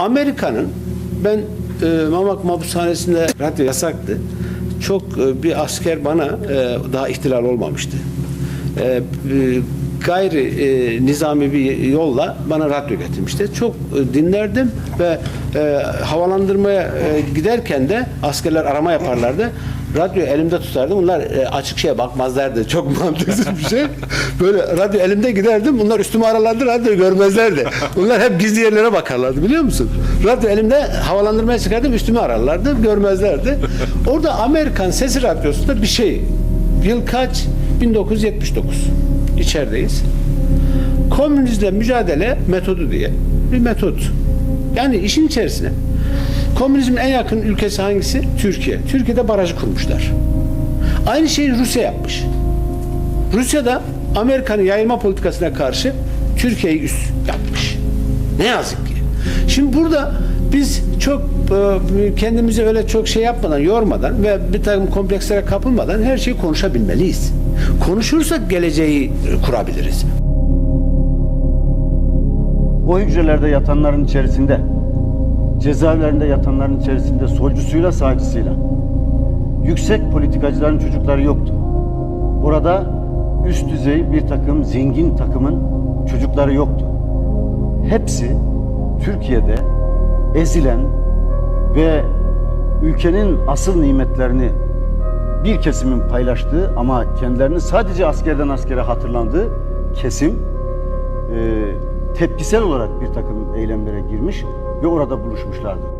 Amerika'nın ben e, Mamak Mabushanesi'nde radyo yasaktı. Çok e, bir asker bana e, daha ihtilal olmamıştı. E, e, gayri e, nizami bir yolla bana radyo getirmişti. Çok e, dinlerdim ve e, havalandırmaya e, giderken de askerler arama yaparlardı. Radyo elimde tutardım. Bunlar e, açık şeye bakmazlardı. Çok mantıksız bir şey. Böyle radyo elimde giderdim. Bunlar üstüme ararlardı. Radyoyu görmezlerdi. Bunlar hep gizli yerlere bakarlardı biliyor musun? Radyo elimde havalandırmaya çıkardım. Üstüme ararlardı. Görmezlerdi. Orada Amerikan Sesi Radyosu'nda bir şey. Yıl kaç? 1979. İçerideyiz. Komünizmle mücadele metodu diye bir metot. Yani işin içerisine. Komünizmin en yakın ülkesi hangisi? Türkiye. Türkiye'de barajı kurmuşlar. Aynı şeyi Rusya yapmış. Rusya'da Amerika'nın yayılma politikasına karşı Türkiye'yi üst yapmış. Ne yazık ki. Şimdi burada biz çok e, kendimizi öyle çok şey yapmadan, yormadan ve bir takım komplekslere kapılmadan her şeyi konuşabilmeliyiz. Konuşursak geleceği kurabiliriz. O hücrelerde yatanların içerisinde, cezaevlerinde yatanların içerisinde solcusuyla sağcısıyla yüksek politikacıların çocukları yoktu. Orada üst düzey bir takım zengin takımın çocukları yoktu. Hepsi Türkiye'de ezilen ve ülkenin asıl nimetlerini bir kesimin paylaştığı ama kendilerini sadece askerden askere hatırlandığı kesim e, tepkisel olarak bir takım eylemlere girmiş ve orada buluşmuşlardı.